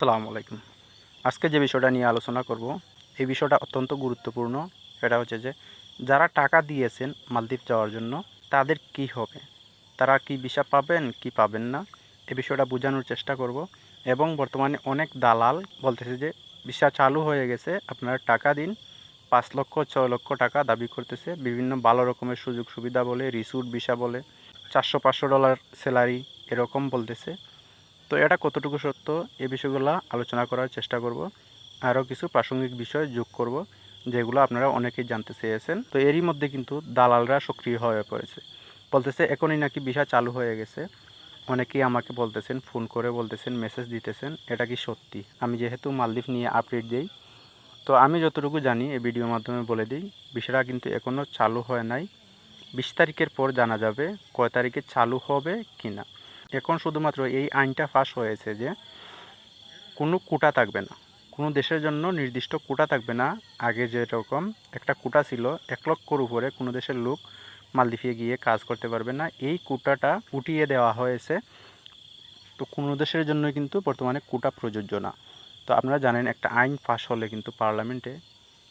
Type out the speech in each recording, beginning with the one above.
আসসালামু আলাইকুম। আজকে যে বিষয়টা নিয়ে আলোচনা করব, এই বিষয়টা অত্যন্ত গুরুত্বপূর্ণ। সেটা হচ্ছে যে, যারা টাকা দিয়েছেন মালদ্বীপ যাওয়ার জন্য, তাদের কি হবে? তারা কি ভিসা পাবেন, কি পাবেন না? এই বিষয়টা বোঝানোর চেষ্টা করব। এবং বর্তমানে অনেক দালাল বলতেছে যে, ভিসা চালু হয়ে গেছে, আপনারা টাকা দিন। পাঁচ লক্ষ, ছয় লক্ষ টাকা দাবি করতেছে। বিভিন্ন ভালো রকমের সুযোগ সুবিধা বলে রিসুট ভিসা বলে, চারশো পাঁচশো ডলার স্যালারি এরকম বলতেছে। তো এটা কতটুকু সত্য? এ বিষয়গুলো আলোচনা করার চেষ্টা করব। আরও কিছু প্রাসঙ্গিক বিষয় যোগ করব, যেগুলো আপনারা অনেকেই জানতে চেয়েছেন। তো এরই মধ্যে কিন্তু দালালরা সক্রিয় হয়ে পড়েছে। বলতেছে, এখনই নাকি ভিসা চালু হয়ে গেছে। অনেকেই আমাকে বলতেছেন, ফোন করে বলতেছেন, মেসেজ দিতেছেন, এটা কি সত্যি? আমি যেহেতু মালদ্বীপ নিয়ে আপডেট দিই, তো আমি যতটুকু জানি এই ভিডিওর মাধ্যমে বলে দিই বিষয়টা কিন্তু এখনও চালু হয় নাই। বিশ তারিখের পর জানা যাবে, কয় তারিখে চালু হবে কি না এখন শুধুমাত্র এই আইনটা ফাঁস হয়েছে যে কোনো কোটা থাকবে না। কোনো দেশের জন্য নির্দিষ্ট কোটা থাকবে না। আগে যেরকম একটা কোটা ছিল, এক লক্ষর উপরে কোনো দেশের লোক মালদ্বীপে গিয়ে কাজ করতে পারবে না। এই কোটাটা উঠিয়ে দেওয়া হয়েছে। তো কোনো দেশের জন্য কিন্তু বর্তমানে কোটা প্রযোজ্য না। তো আপনারা জানেন একটা আইন পাস হলে কিন্তু পার্লামেন্টে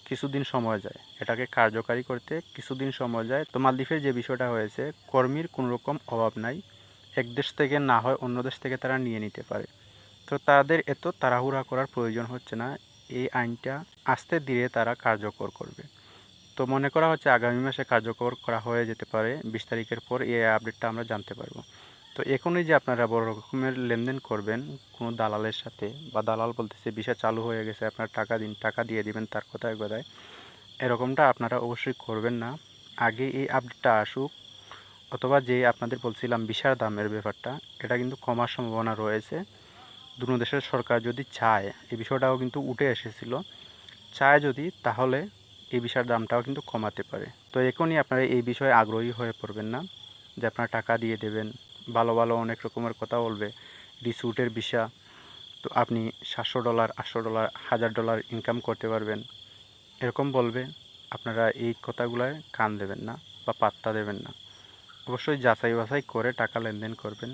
কিছুদিন সময় যায়। এটাকে কার্যকারী করতে কিছুদিন সময় যায়। তো মালদ্বীপের যে বিষয়টা হয়েছে, কর্মীর কোনো রকম অভাব নাই। এক দেশ থেকে না হয় অন্য দেশ থেকে তারা নিয়ে নিতে পারে। তো তাদের এত তাড়াহুড়া করার প্রয়োজন হচ্ছে না, এই আইনটা আস্তে ধীরে তারা কার্যকর করবে। তো মনে করা হচ্ছে আগামী মাসে কার্যকর করা হয়ে যেতে পারে, বিশ তারিখের পর এই আপডেটটা আমরা জানতে পারব। তো এখনই যে আপনারা বড় রকমের লেনদেন করবেন, কোনো দালালের সাথে, বা দালাল বলতেছে বিষয় চালু হয়ে গেছে, আপনার টাকা দিন, টাকা দিয়ে দিবেন তার কথায় কথায় এরকমটা আপনারা অবশ্যই করবেন না। আগে এই আপডেটটা আসুক অথবা যে আপনাদের বলছিলাম বিশাল দামের ব্যাপারটা, এটা কিন্তু কমার সম্ভাবনা রয়েছে। দুটো দেশের সরকার যদি চায়, এই বিষয়টাও কিন্তু উঠে এসেছিল। চায় যদি, তাহলে এই বিষয়ের দামটাও কিন্তু কমাতে পারে। তো এখনই আপনারা এই বিষয়ে আগ্রহী হয়ে পড়বেন না, যে আপনারা টাকা দিয়ে দেবেন। ভালো ভালো অনেক রকমের কথা বলবে। রিসুটের বিষা, তো আপনি সাতশো ডলার, আটশো ডলার, হাজার ডলার ইনকাম করতে পারবেন। এরকম বলবে, আপনারা এই কথাগুলোয় কান দেবেন না বা পাত্তা দেবেন না। অবশ্যই যাচাই বাছাই করে টাকা লেনদেন করবেন।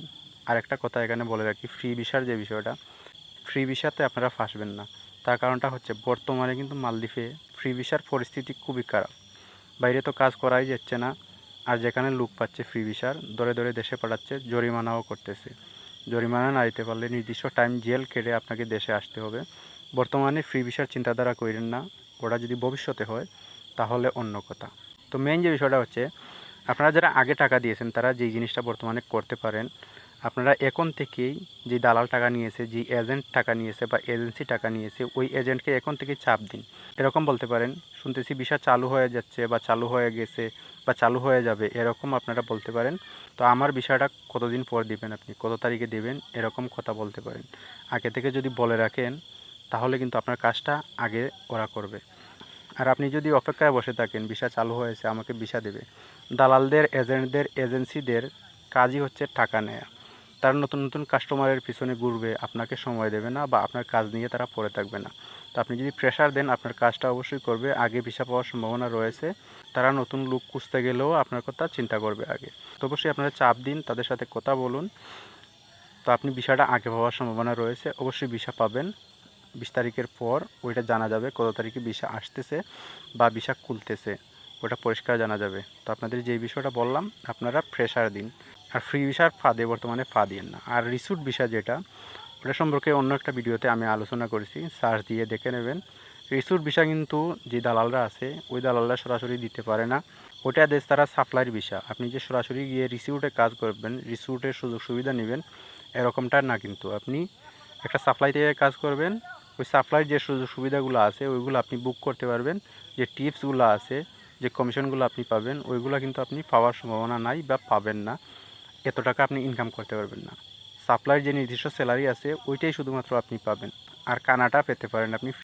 আর একটা কথা এখানে বলে রাখি ফ্রি ভিসার যে বিষয়টা ফ্রি ভিসাতে আপনারা ফাঁসবেন না। তার কারণটা হচ্ছে, বর্তমানে কিন্তু মালদ্বীপে ফ্রি ভিসার পরিস্থিতি খুবই খারাপ। বাইরে তো কাজ করাই যাচ্ছে না, আর যেখানে লোক পাচ্ছে ফ্রি ভিসার ধরে দরে দেশে পাঠাচ্ছে, জরিমানাও করতেছে। জরিমানা না দিতে পারলে নির্দিষ্ট টাইম জেল কেটে আপনাকে দেশে আসতে হবে। বর্তমানে ফ্রি ভিসার চিন্তাধারা করেন না, ওটা যদি ভবিষ্যতে হয়, তাহলে অন্য কথা। তো মেইন যে বিষয়টা হচ্ছে আপনারা যারা আগে টাকা দিয়েছেন, তারা যেই জিনিসটা বর্তমানে করতে পারেন, আপনারা এখন থেকেই যে দালাল টাকা নিয়েছে, যে এজেন্ট টাকা নিয়েছে বা এজেন্সি টাকা নিয়েছে, ওই এজেন্টকে এখন থেকে চাপ দিন। এরকম বলতে পারেন, শুনতেছি বিষয় চালু হয়ে যাচ্ছে বা চালু হয়ে গেছে বা চালু হয়ে যাবে, এরকম আপনারা বলতে পারেন। তো আমার বিষয়টা কতদিন পর দিবেন আপনি? কত তারিখে দেবেন? এরকম কথা বলতে পারেন। আগে থেকে যদি বলে রাখেন, তাহলে কিন্তু আপনার কাজটা আগে ওরা করবে। আর আপনি যদি অপেক্ষায় বসে থাকেন ভিসা চালু হয়েছে, আমাকে ভিসা দেবে। দালালদের, এজেন্টদের, এজেন্সিদের কাজই হচ্ছে টাকা নেয়া। তারা নতুন নতুন কাস্টমারের পিছনে ঘুরবে, আপনাকে সময় দেবে না বা আপনার কাজ নিয়ে তারা পড়ে থাকবে না। তো আপনি যদি প্রেশার দেন, আপনার কাজটা অবশ্যই করবে, আগে ভিসা পাওয়ার সম্ভাবনা রয়েছে। তারা নতুন লুক খুঁজতে গেলেও আপনার কথা চিন্তা করবে আগে। তো অবশ্যই আপনারা চাপ দিন, তাদের সাথে কথা বলুন। তো আপনি ভিসাটা আগে পাওয়ার সম্ভাবনা রয়েছে, অবশ্যই ভিসা পাবেন। বিশ তারিখের পর ওইটা জানা যাবে কত তারিখে বিষা আসতেছে বা বিষা খুলতেছে, ওটা পরিষ্কার জানা যাবে। তো আপনাদের যেই বিষয়টা বললাম, আপনারা প্রেশার দিন। আর ফ্রি ভিসার ফাঁদে বর্তমানে ফা দিন না। আর রিসুট ভিসা যেটা, ওটা সম্পর্কে অন্য একটা ভিডিওতে আমি আলোচনা করেছি, সার্চ দিয়ে দেখে নেবেন। রিসুট ভিসা কিন্তু যে দালালরা আছে, ওই দালালরা সরাসরি দিতে পারে না। ওটা দেশ তারা সাপ্লাইয়ের ভিসা আপনি যে সরাসরি গিয়ে রিসিউটে কাজ করবেন, রিসিউটের সুযোগ সুবিধা নেবেন, এরকমটা না কিন্তু। আপনি একটা সাপ্লাই থেকে কাজ করবেন ওই সাপ্লাইয়ের যে সুযোগ সুবিধাগুলো আছে, ওইগুলো আপনি বুক করতে পারবেন। যে টিপসগুলো আছে, যে কমিশনগুলো আপনি পাবেন, ওইগুলো কিন্তু আপনি পাওয়ার সম্ভাবনা নাই বা পাবেন না। এত টাকা আপনি ইনকাম করতে পারবেন না। সাপ্লাইয়ের যে নির্দিষ্ট স্যালারি আছে, ওইটাই শুধুমাত্র আপনি পাবেন। আর কানাটা পেতে পারেন আপনি